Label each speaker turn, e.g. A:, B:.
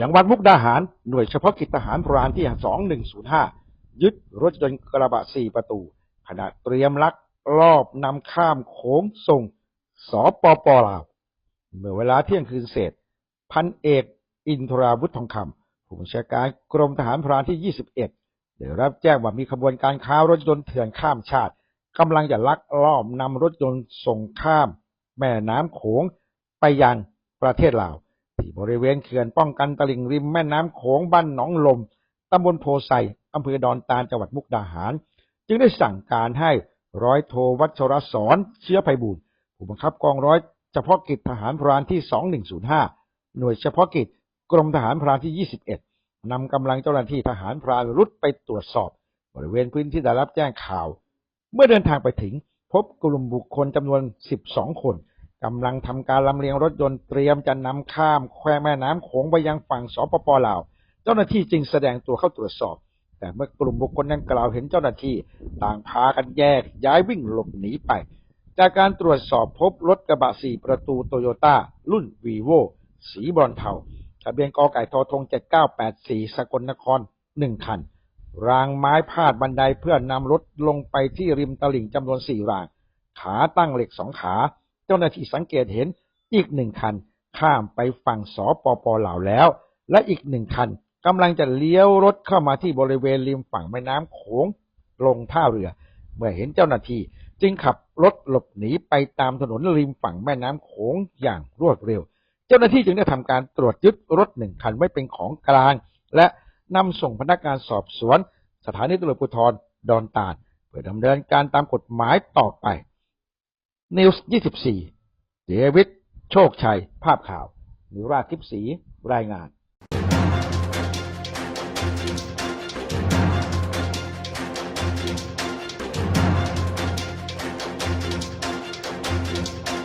A: จังหวัดมุกดาหารหน่วยเฉพาะกิจทหารพรานที่ 2105 ยึดรถยนต์กระบะ 4 ประตู ขณะเตรียมลักลอบนำข้ามโขงส่งสปปลาว เมื่อเวลาเที่ยงคืนเศษ พันเอกอินทราวุฒทองคำผู้บัญชาการกรมทหารพรานที่ 21 ได้รับแจ้งว่ามีขบวนการค้ารถยนต์เถื่อนข้ามชาติกำลังจะลักลอบนำรถยนต์ส่งข้าม แม่น้ำโขงไปยังประเทศลาว บริเวณเขื่อนป้องกันตลิ่งริมแม่น้ำโขงบ้านหนองลมตำบลโพไซอำเภอดอนตาลจังหวัดมุกดาหาร จึงได้สั่งการให้ร้อยโทวัชรศรเชื้อไพบูลย์ผู้บังคับกองร้อยเฉพาะกิจทหารพรานที่ 2105 หน่วยเฉพาะกิจกรมทหารพรานที่ 21 นำกำลังเจ้าหน้าที่ทหารพรานรุดไปตรวจสอบ บริเวณพื้นที่ได้รับแจ้งข่าว เมื่อเดินทางไปถึงพบกลุ่มบุคคลจำนวน 12 คน กำลังทำการลำเลียงรถยนต์เตรียมจะนำข้ามแควแม่น้ำโขงไปยังฝั่งสปปลาว เจ้าหน้าที่จึงแสดงตัวเข้าตรวจสอบ แต่เมื่อกลุ่มบุคคลนั้นกล่าวเห็นเจ้าหน้าที่ต่างพากันแยกย้ายวิ่งหลบหนีไป จากการตรวจสอบพบรถกระบะสี่ประตูโตโยต้ารุ่นวีโวสีบรอนเทาทะเบียนกอไก่ทอทง 7984 สกลนคร 1 คัน รางไม้พาดบันไดเพื่อนำรถลงไปที่ริมตลิ่งจำนวนสี่ราง ขาตั้งเหล็กสองขา เจ้าหน้าที่สังเกตเห็นอีกหนึ่งคันข้ามไปฝั่งสปปลาวแล้ว และอีกหนึ่งคันกำลังจะเลี้ยวรถเข้ามาที่บริเวณริมฝั่งแม่น้ำโขงลงท่าเรือ เมื่อเห็นเจ้าหน้าที่จึงขับรถหลบหนีไปตามถนนริมฝั่งแม่น้ำโขงอย่างรวดเร็ว เจ้าหน้าที่จึงได้ทำการตรวจยึดรถหนึ่งคันไว้เป็นของกลาง และนำส่งพนักงานสอบสวน สถานีตำรวจภูธรดอนตาลเพื่อดำเนินการตามกฎหมายต่อไป นิวส์24เดวิด โชคชัย ภาพข่าวนิราชทิพย์ศรีรายงาน